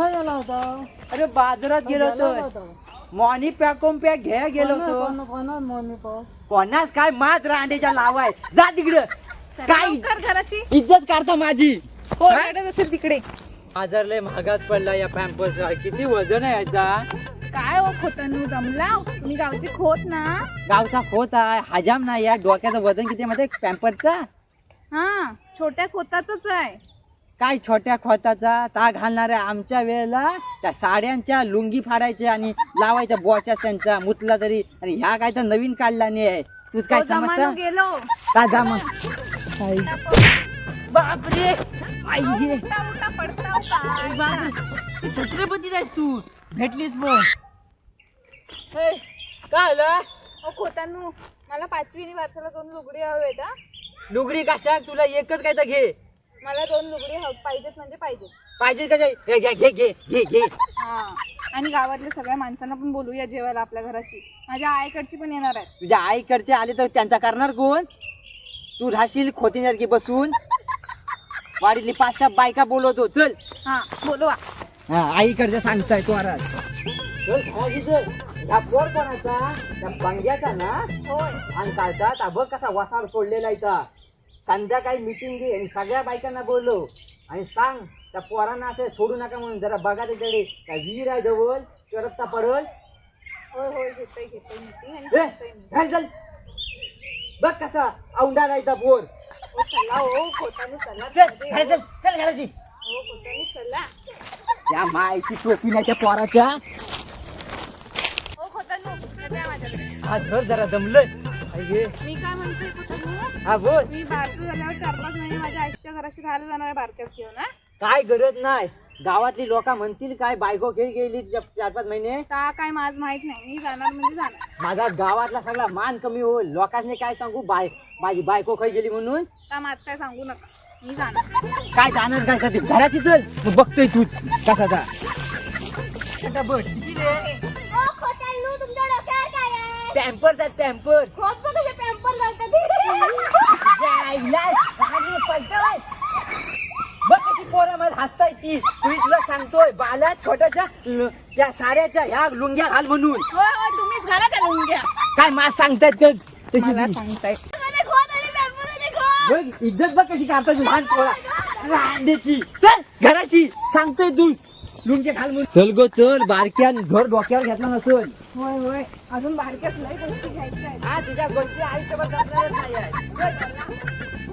होता अरे बाजारात गेलो होतो. मॉनी पॅकोम पॅक घ्या गेलो होतो. कोणा पाव कोणाच काय? मात रांडेच्या लावाय जा तिकडं. काय? कर घराची. इज्जत काढता माझी. हो? रडत असेल तिकडे. बाजार लय महागात पडला या पॅम्पर्स किती वजन आहे याचा? काय खोतनू दमला तुम्ही गावची खोत ना. गावचा खोत आहे. हजाम नाही या डोक्याचं वजन किती मध्ये पॅम्पर्सचा? हा छोट्या खोतातच आहे. काय छोट्या खोताचा ता घालणाऱ्या आमच्या वेळेला त्या साड्यांच्या लुंगी फाडायच्या आणि लावायच्या बोच्या त्यांचा मुतला तरी. आणि ह्या काय तर नवीन काढला नाही आहे. तूच काय समजत? गेलो. काय जा मग बापरे. का? छत्रपती आहेस तू. भेटलीस मग. हे, काय आलं? खोतानू मला पाचवी वाचायला दोन लुगडी हवेत हा. लुगडी कशा तुला एकच काय तर घे. मला दोन लुगडी हव पाहिजेत म्हणजे पाहिजेत. पाहिजे का काय? घे घे घे घे घे घे हा. आणि गावातल्या सगळ्या माणसांना पण बोलूया जेवायला आपल्या घराशी. माझ्या आईकडची पण येणार आहेत. तुझ्या आईकडचे आले तर त्यांचा करणार कोण? तू राहशील खोतीसारखी बसून. वाडीतली पाच सहा बायका बोलवतो. चल. हा बोलवा. हा आईकडचं सांगताय तू आज चल या त्या बंग्याचा ना? होय. आणि काढतात हा बघ कसा वसाड सोडलेला इथं. संध्याकाळी मिटिंग घे आणि सगळ्या बायकांना बोलव आणि सांग त्या पोरांना असं सोडू नका म्हणून जरा बघा त्याच्याकडे. त्या विहीर आहे जवळ करता पडल. होय होय घेतोय घेतोय meeting आणि ए, सांगतोय मी. घाल चल. बघ कसा औंढा राहायचा पोर. ओ चला ओ खोतानू चला. चलमध्ये. घाल चल चल घराची हो खोतानू चला. त्या मायची टोपी नाही त्या पोराच्या. ओ खोतानू हे द्या माझ्याकडे. हा धर जरा जमलंय. मी काय म्हणतोय खोतानू हा बोल. मी झाल्यावर चार पाच महिने माझ्या आईच्या घराशी राहायला जाणार आहे बारक्याच घेऊन हा? काय गरज नाही. गावातली लोक म्हणतील काय बायको खेळ गेली ज- चार पाच महिने? का काय माझ माहीत नाही मी जाणार म्हणजे जाणार. माझा गावातला सगळा मान कमी होईल. लोकांनी काय सांगू? बाय माझी बायको खाई गेली म्हणून? का माझ काय सांगू नका. मी जाणार काय जाणार काय साठी घराची चल. मग बघतोय तू. कसा जा. आता बघ. किती रे पॅम्पर आहेत पॅम्पर बघ कशी पोरा मला हसताय ती तू तुला सांगतोय बाला छोट्याच्या ल- त्या साड्याच्या ह्या लुंग्या घाल म्हणून. होय होय तुम्हीच घाला त्या लुंग्या. काय मला सांगतायत का तशी मला ती? सांगताय बघ इज्जत बघ कशी करतात लहान पोरा. रांडेची. चल घराची. सांगतोय तू. लुंगे घाल म्हणून. चल गो चल. बारक्यान घर डोक्यावर घेतला नसल. होय होय. अजून बारक्याच लय गोष्टी घ्यायच्या आहेत. हा तुझ्या गोष्टी आयुष्यभर नाही आहे. चल.